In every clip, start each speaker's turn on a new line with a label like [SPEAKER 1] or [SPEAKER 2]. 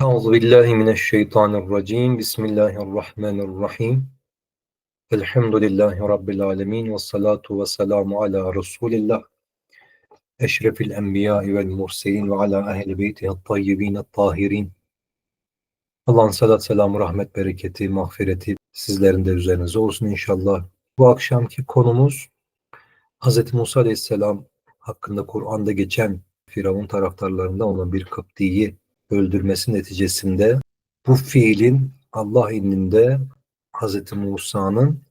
[SPEAKER 1] Euzu billahi mineşşeytanirracim. Bismillahirrahmanirrahim. Elhamdülillahi rabbil alamin ve salatu ve selamu ala Resulillah. Eşrefil enbiya vel murselin ve ala ehli beytihi tayyibin tahirin. Allah'ın salat, selamı, rahmet, bereketi, mağfireti sizlerin de üzerinize olsun inşallah. Bu akşamki konumuz Hz. Musa Aleyhisselam hakkında Kur'an'da geçen Firavun taraftarlarından olan bir Kıpti'yi öldürmesi neticesinde bu fiilin Allah indinde Hz. Musa'nın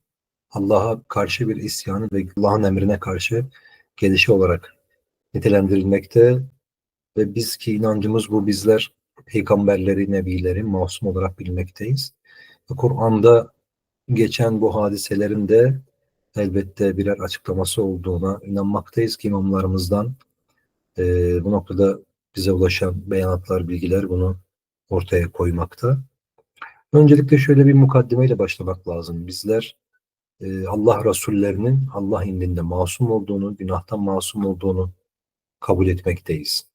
[SPEAKER 1] Allah'a karşı bir isyanı ve Allah'ın emrine karşı gelişi olarak nitelendirilmekte ve biz ki inancımız bu bizler peygamberleri, nebileri masum olarak bilmekteyiz. Kur'an'da geçen bu hadiselerin de elbette birer açıklaması olduğuna inanmaktayız ki imamlarımızdan e, bu noktada bize ulaşan beyanatlar, bilgiler bunu ortaya koymakta. Öncelikle şöyle bir mukaddimeyle başlamak lazım. Bizler e, Allah Resullerinin Allah indinde masum olduğunu, günahtan masum olduğunu kabul etmekteyiz.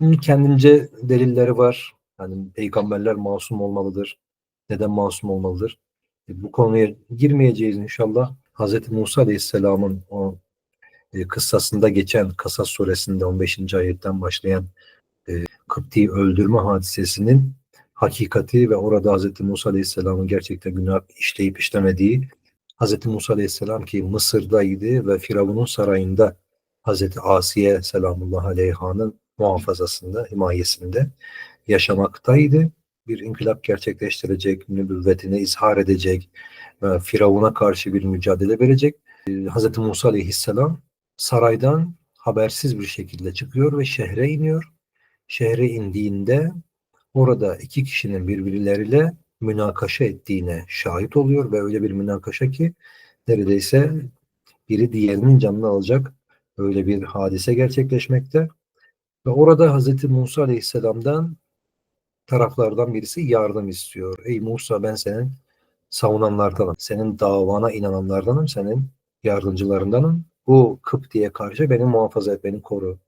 [SPEAKER 1] Bunun kendince delilleri var. Yani peygamberler masum olmalıdır. Neden masum olmalıdır? E, bu konuya girmeyeceğiz inşallah. Hz. Musa Aleyhisselam'ın o e, kıssasında geçen Kasas suresinde 15. ayetten başlayan e, Kıpti'yi öldürme hadisesinin hakikati ve orada Hz. Musa Aleyhisselam'ın gerçekten günah işleyip işlemediği Hz. Musa Aleyhisselam ki Mısır'daydı ve Firavun'un sarayında Hz. Asiye Selamullah Aleyha'nın muhafazasında, himayesinde yaşamaktaydı. Bir inkılap gerçekleştirecek, nübüvvetini izhar edecek Firavun'a karşı bir mücadele verecek. Ee, Hz. Musa Aleyhisselam saraydan habersiz bir şekilde çıkıyor ve şehre iniyor. Şehre indiğinde orada iki kişinin birbirleriyle münakaşa ettiğine şahit oluyor ve öyle bir münakaşa ki neredeyse biri diğerinin canını alacak öyle bir hadise gerçekleşmekte. Ve orada Hz. Musa Aleyhisselam'dan taraflardan birisi yardım istiyor. Ey Musa ben senin savunanlardanım. Senin davana inananlardanım. Senin yardımcılarındanım. Bu Kıpti'ye karşı beni muhafaza et, beni koru.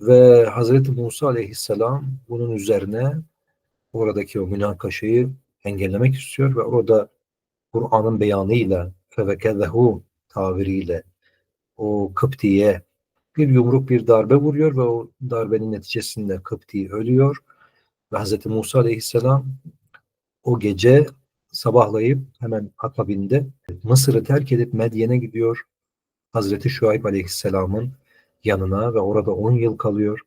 [SPEAKER 1] Ve Hazreti Musa Aleyhisselam bunun üzerine oradaki o münakaşayı engellemek istiyor ve orada Kur'an'ın beyanıyla fevekezehu tabiriyle o Kıpti'ye bir yumruk bir darbe vuruyor ve o darbenin neticesinde Kıpti ölüyor ve Hz. Musa Aleyhisselam o gece sabahlayıp hemen akabinde Mısır'ı terk edip Medyen'e gidiyor. Hazreti Şuayb Aleyhisselam'ın yanına ve orada 10 yıl kalıyor.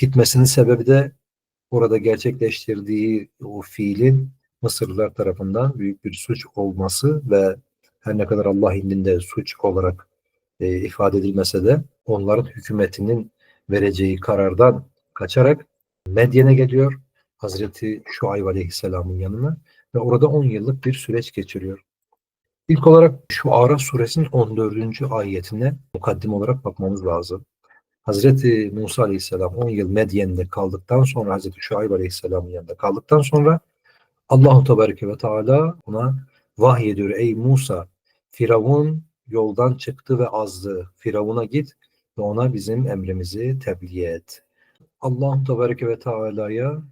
[SPEAKER 1] Gitmesinin sebebi de orada gerçekleştirdiği o fiilin Mısırlılar tarafından büyük bir suç olması ve her ne kadar Allah indinde suç olarak e, ifade edilmese de onların hükümetinin vereceği karardan kaçarak Medyen'e geliyor. Hazreti Şuayb Aleyhisselam'ın yanına ve orada 10 yıllık bir süreç geçiriyor. İlk olarak şu Araf suresinin 14. ayetine mukaddim olarak bakmamız lazım. Hazreti Musa Aleyhisselam 10 yıl Medyen'de kaldıktan sonra Hazreti Şuayb Aleyhisselam'ın yanında kaldıktan sonra Allahu Tebareke ve Teala ona vahyediyor. Ey Musa Firavun yoldan çıktı ve azdı. Firavun'a git ve ona bizim emrimizi tebliğ et. Allahu Tebareke ve Teala'ya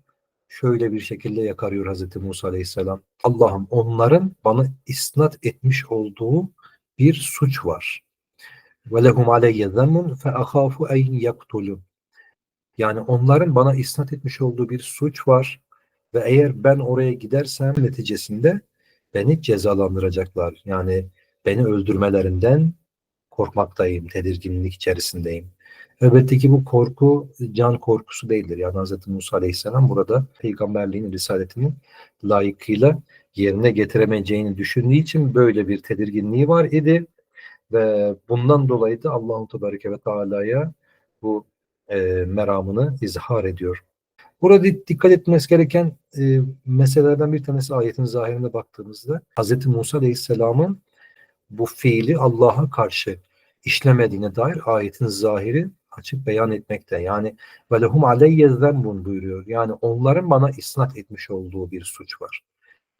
[SPEAKER 1] şöyle bir şekilde yakarıyor Hazreti Musa Aleyhisselam. Allah'ım onların bana isnat etmiş olduğu bir suç var. Ve lehum aleyye zemmun fe ahafu en yaktulun. Yani onların bana isnat etmiş olduğu bir suç var ve eğer ben oraya gidersem neticesinde beni cezalandıracaklar. Yani beni öldürmelerinden korkmaktayım, tedirginlik içerisindeyim. Elbette ki bu korku can korkusu değildir. Yani Hz. Musa Aleyhisselam burada peygamberliğin, risaletinin layıkıyla yerine getiremeyeceğini düşündüğü için böyle bir tedirginliği var idi. Ve bundan dolayı da Allahu Tebareke ve Teala'ya bu e, meramını izhar ediyor. Burada dikkat etmesi gereken e, meselelerden bir tanesi ayetin zahirine baktığımızda Hz. Musa Aleyhisselam'ın bu fiili Allah'a karşı işlemediğine dair ayetin zahiri açık beyan etmekte. Yani velehum aleyye zembun buyuruyor. Yani onların bana isnat etmiş olduğu bir suç var.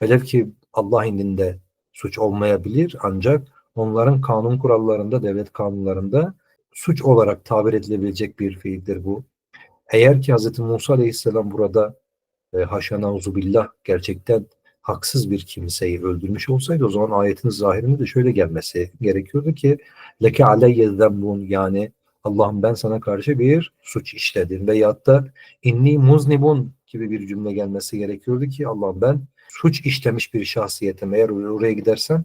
[SPEAKER 1] Velev ki Allah indinde suç olmayabilir ancak onların kanun kurallarında, devlet kanunlarında suç olarak tabir edilebilecek bir fiildir bu. Eğer ki Hz. Musa Aleyhisselam burada e, haşa nauzubillah gerçekten haksız bir kimseyi öldürmüş olsaydı o zaman ayetin zahirinde de şöyle gelmesi gerekiyordu ki leke aleyye zembun yani Allah'ım ben sana karşı bir suç işledim veyahut da inni muznibun gibi bir cümle gelmesi gerekiyordu ki Allah'ım ben suç işlemiş bir şahsiyetim eğer oraya gidersem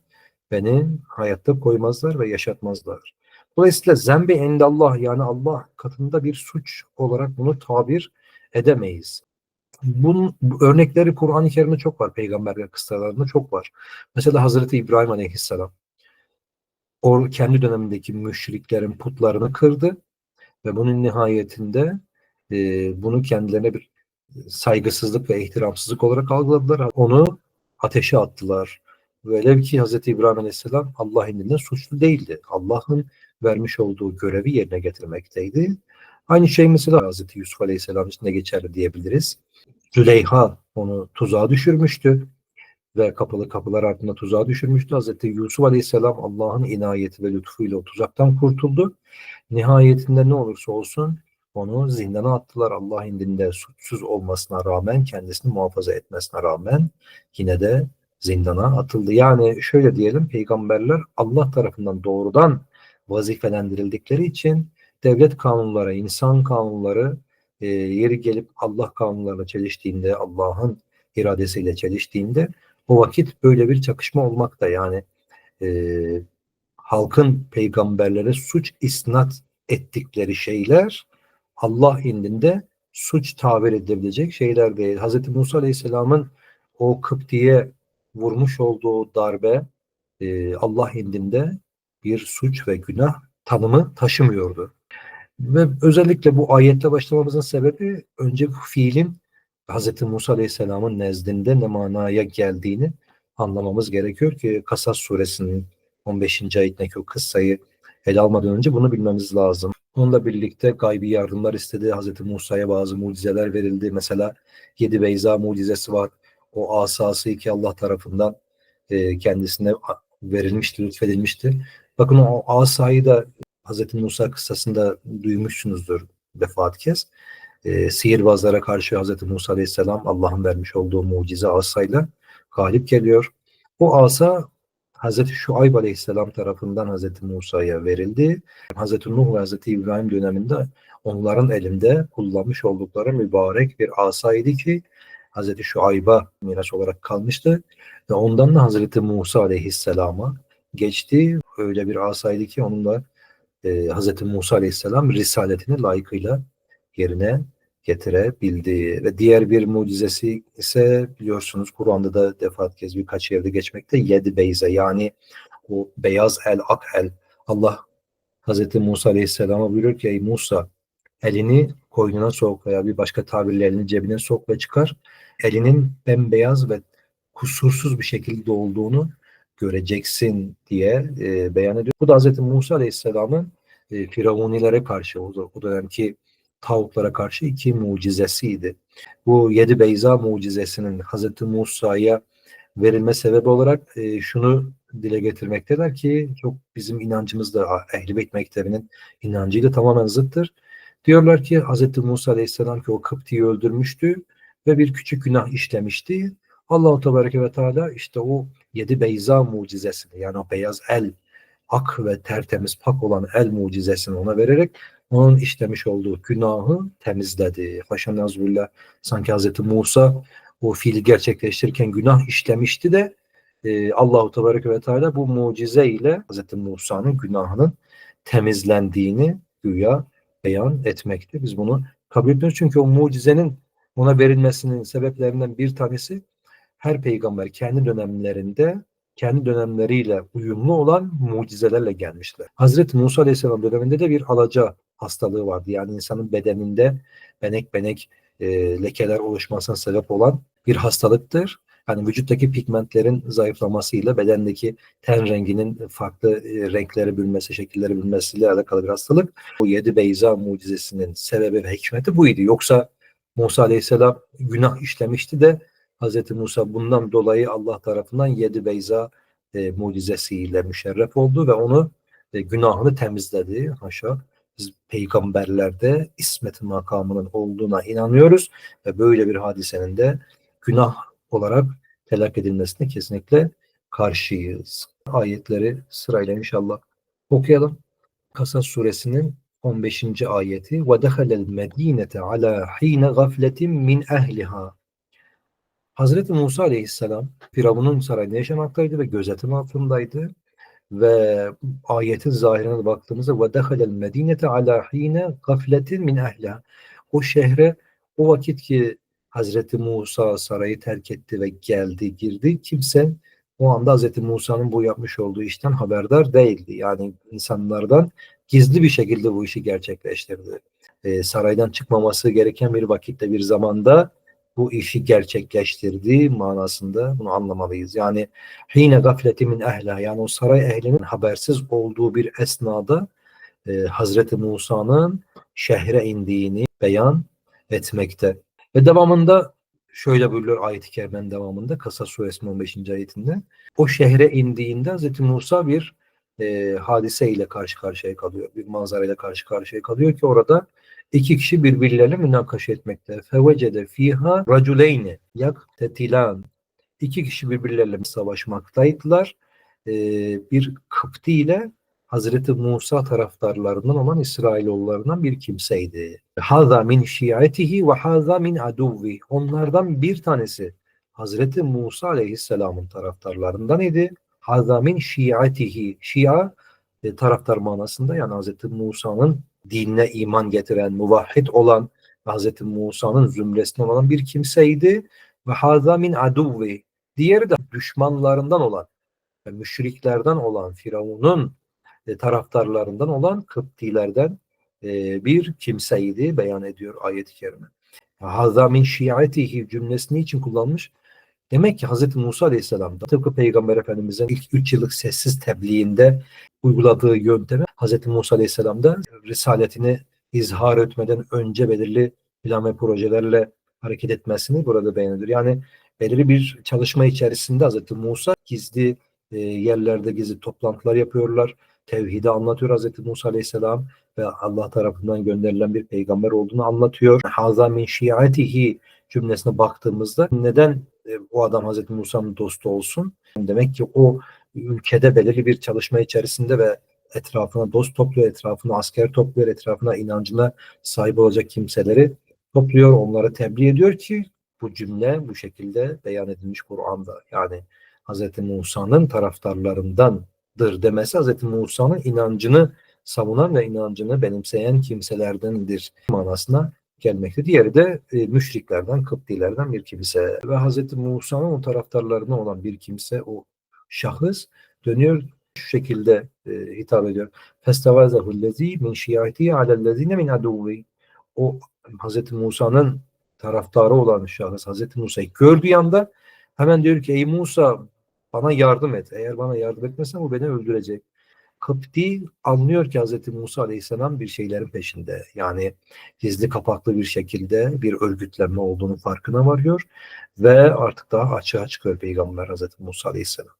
[SPEAKER 1] beni hayatta koymazlar ve yaşatmazlar. Dolayısıyla zembi endallah yani Allah katında bir suç olarak bunu tabir edemeyiz. Bunun bu örnekleri Kur'an-ı Kerim'de çok var. Peygamberler kıssalarında çok var. Mesela Hazreti İbrahim Aleyhisselam o kendi dönemindeki müşriklerin putlarını kırdı ve bunun nihayetinde e, bunu kendilerine bir saygısızlık ve ihtiramsızlık olarak algıladılar. Onu ateşe attılar. Velev ki Hz. İbrahim Aleyhisselam Allah indinde suçlu değildi. Allah'ın vermiş olduğu görevi yerine getirmekteydi. Aynı şey mesela Hz. Yusuf Aleyhisselam için de geçerli diyebiliriz. Züleyha onu tuzağa düşürmüştü ve kapalı kapılar ardında tuzağa düşürmüştü. Hz. Yusuf Aleyhisselam Allah'ın inayeti ve lütfuyla o tuzaktan kurtuldu. Nihayetinde ne olursa olsun onu zindana attılar. Allah indinde suçsuz olmasına rağmen, kendisini muhafaza etmesine rağmen yine de zindana atıldı. Yani şöyle diyelim, peygamberler Allah tarafından doğrudan vazifelendirildikleri için devlet kanunları, insan kanunları e, yeri gelip Allah kanunlarına çeliştiğinde, Allah'ın iradesiyle çeliştiğinde o vakit böyle bir çakışma olmakta. Yani e, halkın peygamberlere suç isnat ettikleri şeyler Allah indinde suç tabir edilebilecek şeyler değil. Hz. Musa Aleyhisselam'ın o Kıpti'ye vurmuş olduğu darbe e, Allah indinde bir suç ve günah tanımı taşımıyordu. Ve özellikle bu ayette başlamamızın sebebi önce bu fiilin Hz. Musa Aleyhisselam'ın nezdinde ne manaya geldiğini anlamamız gerekiyor ki Kasas suresinin 15. ayetindeki o kıssayı ele almadan önce bunu bilmemiz lazım. Onunla birlikte gaybi yardımlar istedi. Hz. Musa'ya bazı mucizeler verildi. Mesela yedi beyza mucizesi var. O asası ki Allah tarafından e, kendisine verilmişti, lütfedilmişti. Bakın o asayı da Hz. Musa kıssasında duymuşsunuzdur defaat kez. E, sihirbazlara karşı Hz. Musa Aleyhisselam Allah'ın vermiş olduğu mucize asayla galip geliyor. O asa Hz. Şuayb Aleyhisselam tarafından Hz. Musa'ya verildi. Hz. Nuh ve Hz. İbrahim döneminde onların elinde kullanmış oldukları mübarek bir asaydı ki Hz. Şuayb'a miras olarak kalmıştı. Ve ondan da Hz. Musa Aleyhisselam'a geçti. Öyle bir asaydı ki onunla e, Hz. Musa Aleyhisselam risaletini layıkıyla yerine getirebildi. Ve diğer bir mucizesi ise biliyorsunuz Kur'an'da da defat kez birkaç yerde geçmekte. Yedi beyze yani o beyaz el, ak el. Allah Hz. Musa Aleyhisselam'a buyuruyor ki ey Musa elini koynuna sok veya bir başka tabirle elini cebine sok ve çıkar. Elinin bembeyaz ve kusursuz bir şekilde olduğunu göreceksin diye e, beyan ediyor. Bu da Hz. Musa Aleyhisselam'ın e, Firavunilere karşı o, o dönemki tavuklara karşı iki mucizesiydi. Bu yedi beyza mucizesinin Hz. Musa'ya verilme sebebi olarak e, şunu dile getirmekteler ki çok bizim inancımız da Ehl-i Beyt Mektebi'nin inancıyla tamamen zıttır. Diyorlar ki Hz. Musa Aleyhisselam ki o Kıpti'yi öldürmüştü ve bir küçük günah işlemişti. Allahu Tebareke ve Teala işte o yedi beyza mucizesini yani o beyaz el ak ve tertemiz pak olan el mucizesini ona vererek onun işlemiş olduğu günahı temizledi. Haşa nazbillah sanki Hz. Musa o fiili gerçekleştirirken günah işlemişti de e, Allahu Tebareke ve Teala bu mucize ile Hz. Musa'nın günahının temizlendiğini güya beyan etmekte. Biz bunu kabul ediyoruz çünkü o mucizenin ona verilmesinin sebeplerinden bir tanesi her peygamber kendi dönemlerinde kendi dönemleriyle uyumlu olan mucizelerle gelmişler. Hazreti Musa Aleyhisselam döneminde de bir alaca hastalığı vardı. Yani insanın bedeninde benek benek e, lekeler oluşmasına sebep olan bir hastalıktır. Yani vücuttaki pigmentlerin zayıflamasıyla bedendeki ten renginin farklı e, renklere bürünmesi, şekilleri bürünmesiyle alakalı bir hastalık. Bu yedi beyza mucizesinin sebebi ve hikmeti buydu. Yoksa Musa Aleyhisselam günah işlemişti de Hz. Musa bundan dolayı Allah tarafından yedi beyza e, mucizesiyle müşerref oldu ve onu e, günahını temizledi haşa. Biz peygamberlerde ismet makamının olduğuna inanıyoruz ve böyle bir hadisenin de günah olarak telak edilmesine kesinlikle karşıyız. Ayetleri sırayla inşallah okuyalım. Kasas suresinin 15. ayeti ve dehalel medinete ala hine gafletin min ehliha Hazreti Musa aleyhisselam Firavun'un sarayında yaşamaktaydı ve gözetim altındaydı ve ayetin zahirine baktığımızda ve dehalel medinete ala hine gafletin min ehliha o şehre o vakit ki Hazreti Musa sarayı terk etti ve geldi girdi kimse o anda Hazreti Musa'nın bu yapmış olduğu işten haberdar değildi. Yani insanlardan gizli bir şekilde bu işi gerçekleştirdi. Ee, saraydan çıkmaması gereken bir vakitte bir zamanda bu işi gerçekleştirdiği manasında bunu anlamalıyız. Yani hine gafleti min ehla yani o saray ehlinin habersiz olduğu bir esnada e, Hazreti Musa'nın şehre indiğini beyan etmekte. Ve devamında şöyle buyuruyor ayet-i kerimenin devamında Kasas suresinin 15. ayetinde o şehre indiğinde Hazreti Musa bir e, hadise ile karşı karşıya kalıyor. Bir manzara ile karşı karşıya kalıyor ki orada iki kişi birbirleriyle münakaşa etmekte. Fevecede fiha raculeyni yaktetilan. İki kişi birbirleriyle savaşmaktaydılar. Ee, bir Kıpti ile Hazreti Musa taraftarlarından olan İsrailoğullarından bir kimseydi. Haza min şiatihi ve haza min aduvvi. Onlardan bir tanesi Hazreti Musa aleyhisselamın taraftarlarından idi. Haza min şiatihi. Şia e, taraftar manasında yani Hazreti Musa'nın dinine iman getiren, muvahhid olan Hz. Musa'nın zümresinden olan bir kimseydi. Ve haza min aduvvi. Diğeri de düşmanlarından olan müşriklerden olan Firavun'un e, taraftarlarından olan Kıptilerden e, bir kimseydi beyan ediyor ayet-i kerime. Haza min şiatihi cümlesini için kullanmış. Demek ki Hz. Musa Aleyhisselam da tıpkı Peygamber Efendimiz'in ilk 3 yıllık sessiz tebliğinde uyguladığı yöntemi Hz. Musa Aleyhisselam da risaletini izhar etmeden önce belirli plan ve projelerle hareket etmesini burada beğenilir. Yani belirli bir çalışma içerisinde Hz. Musa gizli e, yerlerde gizli toplantılar yapıyorlar. Tevhidi anlatıyor Hz. Musa Aleyhisselam ve Allah tarafından gönderilen bir peygamber olduğunu anlatıyor. Haza min şiatihi cümlesine baktığımızda neden e, o adam Hz. Musa'nın dostu olsun? Demek ki o ülkede belirli bir çalışma içerisinde ve etrafına dost topluyor, etrafına asker topluyor, etrafına inancına sahip olacak kimseleri topluyor, onları tebliğ ediyor ki bu cümle bu şekilde beyan edilmiş Kur'an'da. Yani Hz. Musa'nın taraftarlarındandır demesi Hz. Musa'nın inancını savunan ve inancını benimseyen kimselerdendir manasına gelmekte. Diğeri de e, müşriklerden, Kıptilerden bir kimse. Ve Hz. Musa'nın o taraftarlarına olan bir kimse, o şahıs dönüyor şu şekilde e, hitap ediyor. Festevazahu lezi min şiati alellezine min aduvi. O Hz. Musa'nın taraftarı olan şahıs Hz. Musa'yı gördüğü anda hemen diyor ki ey Musa bana yardım et. Eğer bana yardım etmezsen bu beni öldürecek. Kıpti anlıyor ki Hz. Musa Aleyhisselam bir şeylerin peşinde. Yani gizli kapaklı bir şekilde bir örgütlenme olduğunu farkına varıyor ve artık daha açığa çıkıyor Peygamber Hz. Musa Aleyhisselam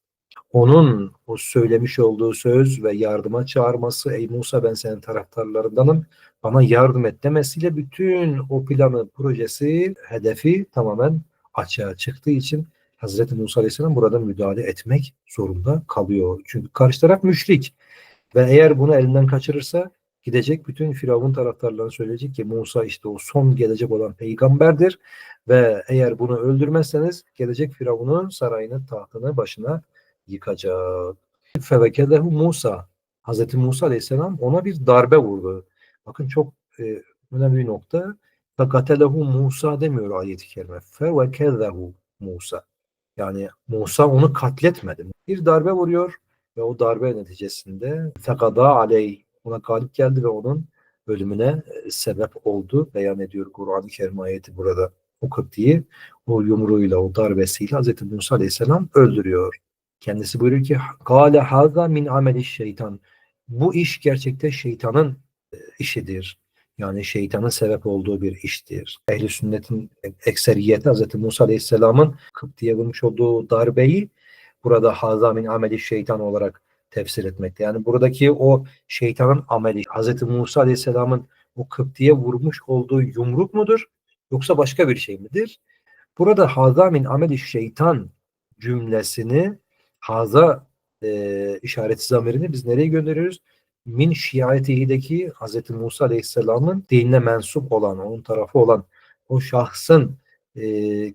[SPEAKER 1] onun o söylemiş olduğu söz ve yardıma çağırması ey Musa ben senin taraftarlarındanım bana yardım et demesiyle bütün o planı, projesi, hedefi tamamen açığa çıktığı için Hazreti Musa Aleyhisselam burada müdahale etmek zorunda kalıyor. Çünkü karşı taraf müşrik ve eğer bunu elinden kaçırırsa gidecek bütün Firavun taraftarlarına söyleyecek ki Musa işte o son gelecek olan peygamberdir ve eğer bunu öldürmezseniz gelecek Firavun'un sarayını, tahtını başına yıkacak. Fevekedehu Musa. Hazreti Musa Aleyhisselam ona bir darbe vurdu. Bakın çok e, önemli bir nokta. Fekatelehu Musa demiyor ayet-i kerime. Fevekedehu Musa. Yani Musa onu katletmedi. Bir darbe vuruyor ve o darbe neticesinde fekada aley ona galip geldi ve onun ölümüne e, sebep oldu. Beyan ediyor Kur'an-ı Kerim ayeti burada. O kıptiyi o yumruğuyla, o darbesiyle Hz. Musa Aleyhisselam öldürüyor. Kendisi buyuruyor ki Kale haza min ameli şeytan. Bu iş gerçekte şeytanın e, işidir. Yani şeytanın sebep olduğu bir iştir. Ehli sünnetin ekseriyeti Hz. Musa Aleyhisselam'ın Kıpti'ye vurmuş olduğu darbeyi burada haza min ameli şeytan olarak tefsir etmekte. Yani buradaki o şeytanın ameli Hz. Musa Aleyhisselam'ın o Kıpti'ye vurmuş olduğu yumruk mudur? Yoksa başka bir şey midir? Burada haza min ameli şeytan cümlesini haza e, işareti zamirini biz nereye gönderiyoruz? Min şiayetihideki Hz. Musa Aleyhisselam'ın dinine mensup olan, onun tarafı olan o şahsın e,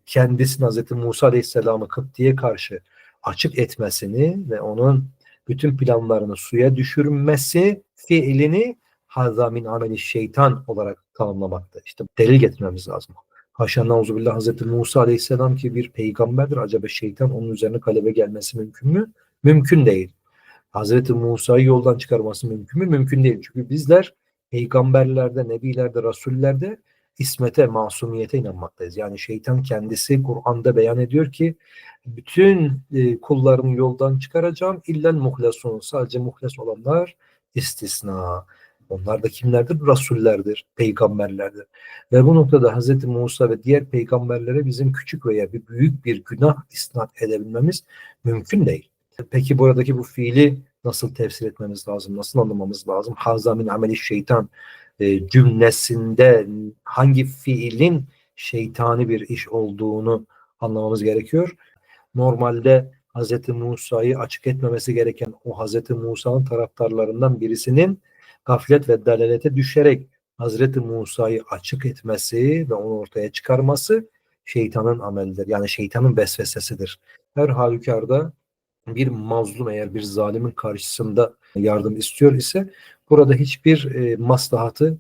[SPEAKER 1] kendisini Hz. Musa Aleyhisselam'ı Kıpti'ye karşı açık etmesini ve onun bütün planlarını suya düşürmesi fiilini haza min ameli şeytan olarak tanımlamakta. İşte delil getirmemiz lazım. Haşa nauzubillah Hazreti Musa Aleyhisselam ki bir peygamberdir. Acaba şeytan onun üzerine kalebe gelmesi mümkün mü? Mümkün değil. Hazreti Musa'yı yoldan çıkarması mümkün mü? Mümkün değil. Çünkü bizler peygamberlerde, nebilerde, rasullerde ismete, masumiyete inanmaktayız. Yani şeytan kendisi Kur'an'da beyan ediyor ki bütün e, kullarını yoldan çıkaracağım. İllel muhlasun. Sadece muhles olanlar istisna. Onlar da kimlerdir? Rasullerdir, peygamberlerdir. Ve bu noktada Hz. Musa ve diğer peygamberlere bizim küçük veya bir büyük bir günah isnat edebilmemiz mümkün değil. Peki buradaki bu fiili nasıl tefsir etmemiz lazım? Nasıl anlamamız lazım? Hazamin ameli şeytan e, cümlesinde hangi fiilin şeytani bir iş olduğunu anlamamız gerekiyor. Normalde Hz. Musa'yı açık etmemesi gereken o Hz. Musa'nın taraftarlarından birisinin gaflet ve dalalete düşerek Hazreti Musa'yı açık etmesi ve onu ortaya çıkarması şeytanın amelidir. Yani şeytanın vesvesesidir. Her halükarda bir mazlum eğer bir zalimin karşısında yardım istiyor ise burada hiçbir e, maslahatı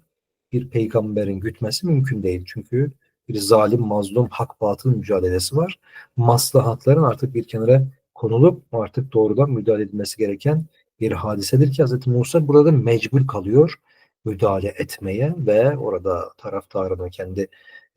[SPEAKER 1] bir peygamberin gütmesi mümkün değil. Çünkü bir zalim, mazlum, hak batıl mücadelesi var. Maslahatların artık bir kenara konulup artık doğrudan müdahale edilmesi gereken bir hadisedir ki Hz. Musa burada mecbur kalıyor müdahale etmeye ve orada taraftarını kendi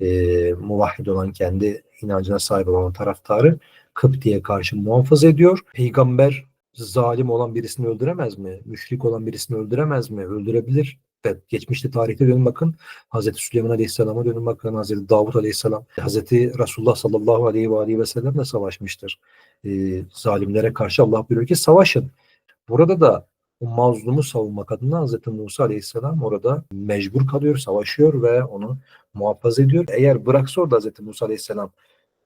[SPEAKER 1] e, muvahhid olan kendi inancına sahip olan taraftarı Kıpti'ye karşı muhafaza ediyor. Peygamber zalim olan birisini öldüremez mi? Müşrik olan birisini öldüremez mi? Öldürebilir. Ve geçmişte tarihte dönün bakın. Hazreti Süleyman Aleyhisselam'a dönün bakın. Hazreti Davut Aleyhisselam. Hazreti Resulullah sallallahu aleyhi ve aleyhi ve sellemle savaşmıştır. E, zalimlere karşı Allah buyuruyor ki savaşın. Burada da o mazlumu savunmak adına Hz. Musa Aleyhisselam orada mecbur kalıyor, savaşıyor ve onu muhafaza ediyor. Eğer bıraksa orada Hz. Musa Aleyhisselam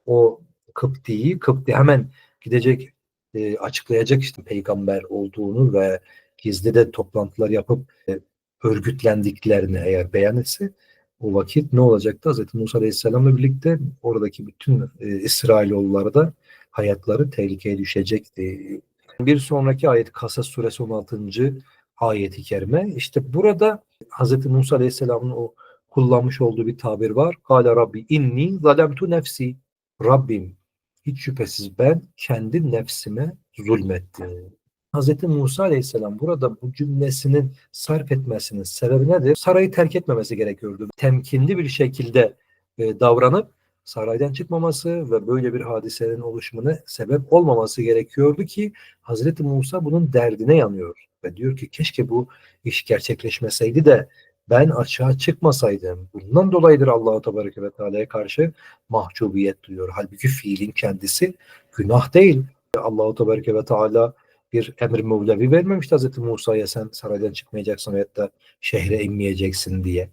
[SPEAKER 1] o Kıpti'yi, Kıpti hemen gidecek e, açıklayacak işte peygamber olduğunu ve gizli de toplantılar yapıp e, örgütlendiklerini eğer beyan etse o vakit ne olacaktı? Hz. Musa Aleyhisselam'la birlikte oradaki bütün e, İsrailoğulları da hayatları tehlikeye düşecekti. Bir sonraki ayet Kasas suresi 16. ayeti kerime. İşte burada Hz. Musa Aleyhisselam'ın o kullanmış olduğu bir tabir var. Kale Rabbi inni zalemtu nefsi. Rabbim hiç şüphesiz ben kendi nefsime zulmettim. Hz. Musa Aleyhisselam burada bu cümlesinin sarf etmesinin sebebi nedir? Sarayı terk etmemesi gerekiyordu. Temkinli bir şekilde e, davranıp saraydan çıkmaması ve böyle bir hadisenin oluşumuna sebep olmaması gerekiyordu ki Hazreti Musa bunun derdine yanıyor ve diyor ki keşke bu iş gerçekleşmeseydi de ben açığa çıkmasaydım. Bundan dolayıdır Allah-u Tebareke ve Teala'ya karşı mahcubiyet duyuyor. Halbuki fiilin kendisi günah değil. Allah-u Tebareke ve Teala bir emir mevlevi vermemişti Hazreti Musa'ya sen saraydan çıkmayacaksın veyahut da şehre inmeyeceksin diye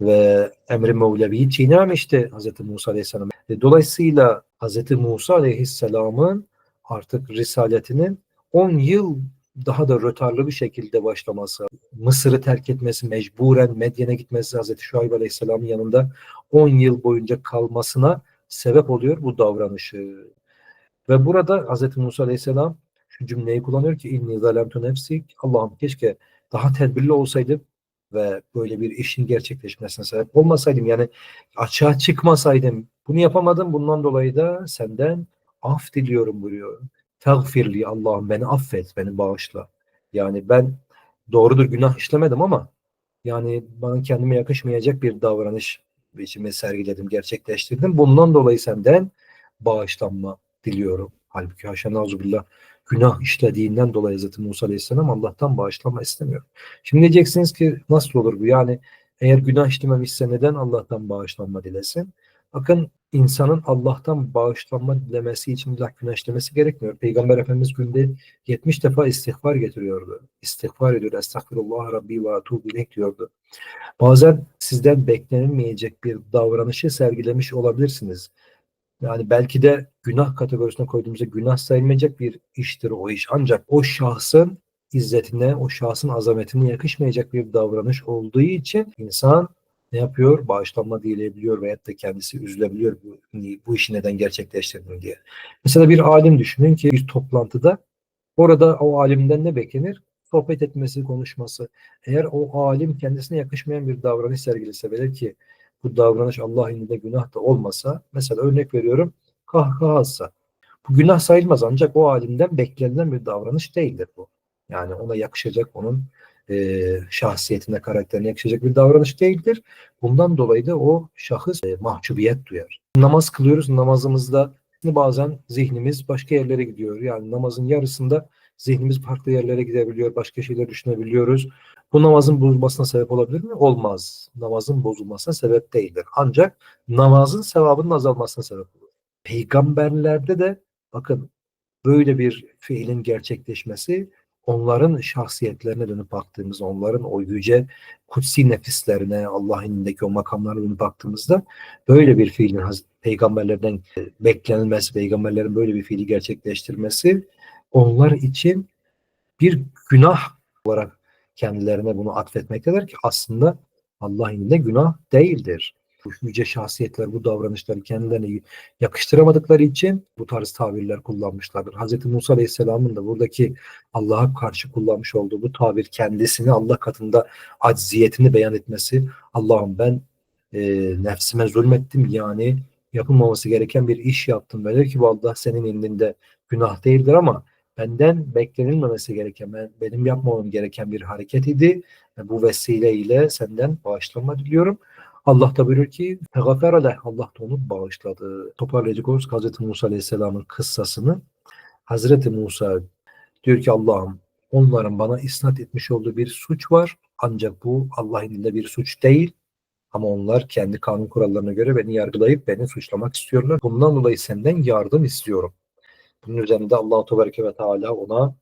[SPEAKER 1] ve emri Mevlevi'yi çiğnememişti Hz. Musa Aleyhisselam. E, dolayısıyla Hz. Musa Aleyhisselam'ın artık risaletinin 10 yıl daha da rötarlı bir şekilde başlaması, Mısır'ı terk etmesi, mecburen Medyen'e gitmesi Hz. Şuayb Aleyhisselam'ın yanında 10 yıl boyunca kalmasına sebep oluyor bu davranışı. Ve burada Hz. Musa Aleyhisselam şu cümleyi kullanıyor ki inni zalemtu nefsi Allah'ım keşke daha tedbirli olsaydım ve böyle bir işin gerçekleşmesine sebep olmasaydım yani açığa çıkmasaydım bunu yapamadım bundan dolayı da senden af diliyorum buyuruyor. Tagfirli Allah'ım beni affet, beni bağışla. Yani ben doğrudur günah işlemedim ama yani bana kendime yakışmayacak bir davranış biçimi sergiledim, gerçekleştirdim. Bundan dolayı senden bağışlanma diliyorum. Halbuki haşa nazubillah günah işlediğinden dolayı Hz. Musa Aleyhisselam Allah'tan bağışlanma istemiyor. Şimdi diyeceksiniz ki nasıl olur bu? Yani eğer günah işlememişse neden Allah'tan bağışlanma dilesin? Bakın insanın Allah'tan bağışlanma dilemesi için günah işlemesi gerekmiyor. Peygamber Efendimiz günde 70 defa istiğfar getiriyordu. İstiğfar ediyor. Estağfirullah Rabbi ve atubu diyordu. Bazen sizden beklenilmeyecek bir davranışı sergilemiş olabilirsiniz. Yani belki de günah kategorisine koyduğumuzda günah sayılmayacak bir iştir o iş. Ancak o şahsın izzetine, o şahsın azametine yakışmayacak bir davranış olduğu için insan ne yapıyor? Bağışlanma dileyebiliyor veyahut da kendisi üzülebiliyor bu, bu işi neden gerçekleştirdim diye. Mesela bir alim düşünün ki bir toplantıda orada o alimden ne beklenir? Sohbet etmesi, konuşması. Eğer o alim kendisine yakışmayan bir davranış sergilese velev ki bu davranış Allah indinde günah da olmasa mesela örnek veriyorum kahkahası. Bu günah sayılmaz ancak o alimden beklenilen bir davranış değildir bu. Yani ona yakışacak onun e, şahsiyetine, karakterine yakışacak bir davranış değildir. Bundan dolayı da o şahıs e, mahcubiyet duyar. Namaz kılıyoruz. Namazımızda bazen zihnimiz başka yerlere gidiyor. Yani namazın yarısında zihnimiz farklı yerlere gidebiliyor. Başka şeyler düşünebiliyoruz. Bu namazın bozulmasına sebep olabilir mi? Olmaz. Namazın bozulmasına sebep değildir. Ancak namazın sevabının azalmasına sebep olur. Peygamberlerde de bakın böyle bir fiilin gerçekleşmesi onların şahsiyetlerine dönüp baktığımızda, onların o yüce kutsi nefislerine, Allah'ın indeki o makamlara dönüp baktığımızda böyle bir fiilin peygamberlerden beklenilmesi, peygamberlerin böyle bir fiili gerçekleştirmesi onlar için bir günah olarak kendilerine bunu atfetmektedir ki aslında Allah indinde günah değildir. Bu yüce şahsiyetler bu davranışları kendilerine yakıştıramadıkları için bu tarz tabirler kullanmışlardır. Hz. Musa Aleyhisselam'ın da buradaki Allah'a karşı kullanmış olduğu bu tabir kendisini Allah katında acziyetini beyan etmesi Allah'ım ben e, nefsime zulmettim yani yapılmaması gereken bir iş yaptım. Böyle ki bu Allah senin indinde günah değildir ama benden beklenilmemesi gereken, benim yapmamam gereken bir hareket idi. Bu vesileyle senden bağışlanma diliyorum. Allah da buyuruyor ki Peygamber Allah da onu bağışladı. Toparlayacak olursak Hazreti Musa Aleyhisselam'ın kıssasını Hazreti Musa diyor ki Allah'ım onların bana isnat etmiş olduğu bir suç var. Ancak bu Allah'ın elinde bir suç değil. Ama onlar kendi kanun kurallarına göre beni yargılayıp beni suçlamak istiyorlar. Bundan dolayı senden yardım istiyorum. Bunun üzerinde Allah-u Tebareke ve Teala ona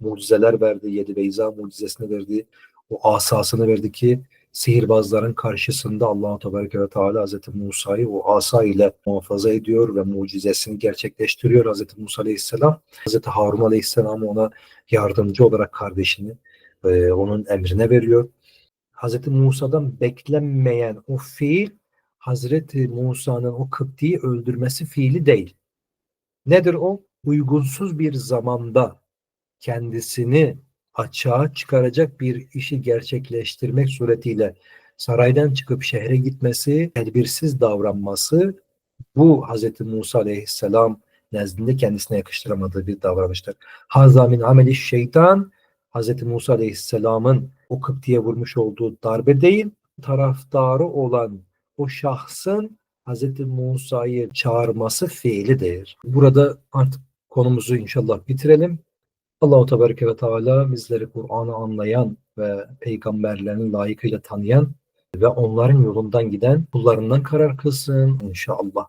[SPEAKER 1] mucizeler verdi. Yedi Beyza mucizesini verdi. O asasını verdi ki sihirbazların karşısında Allah-u Tebareke ve Teala Hz. Musa'yı o asa ile muhafaza ediyor ve mucizesini gerçekleştiriyor Hz. Musa Aleyhisselam. Hz. Harun Aleyhisselam ona yardımcı olarak kardeşini e, onun emrine veriyor. Hz. Musa'dan beklenmeyen o fiil Hazreti Musa'nın o Kıpti'yi öldürmesi fiili değil. Nedir o? Uygunsuz bir zamanda kendisini açığa çıkaracak bir işi gerçekleştirmek suretiyle saraydan çıkıp şehre gitmesi, tedbirsiz davranması bu Hz. Musa aleyhisselam nezdinde kendisine yakıştıramadığı bir davranıştır. Hazza min ameli şeytan Hz. Musa aleyhisselamın o Kıpti'ye vurmuş olduğu darbe değil, taraftarı olan o şahsın Hz. Musa'yı çağırması fiilidir. Burada artık konumuzu inşallah bitirelim. Allahu Tebareke ve Teala bizleri Kur'an'ı anlayan ve peygamberlerini layıkıyla tanıyan ve onların yolundan giden kullarından karar kılsın inşallah.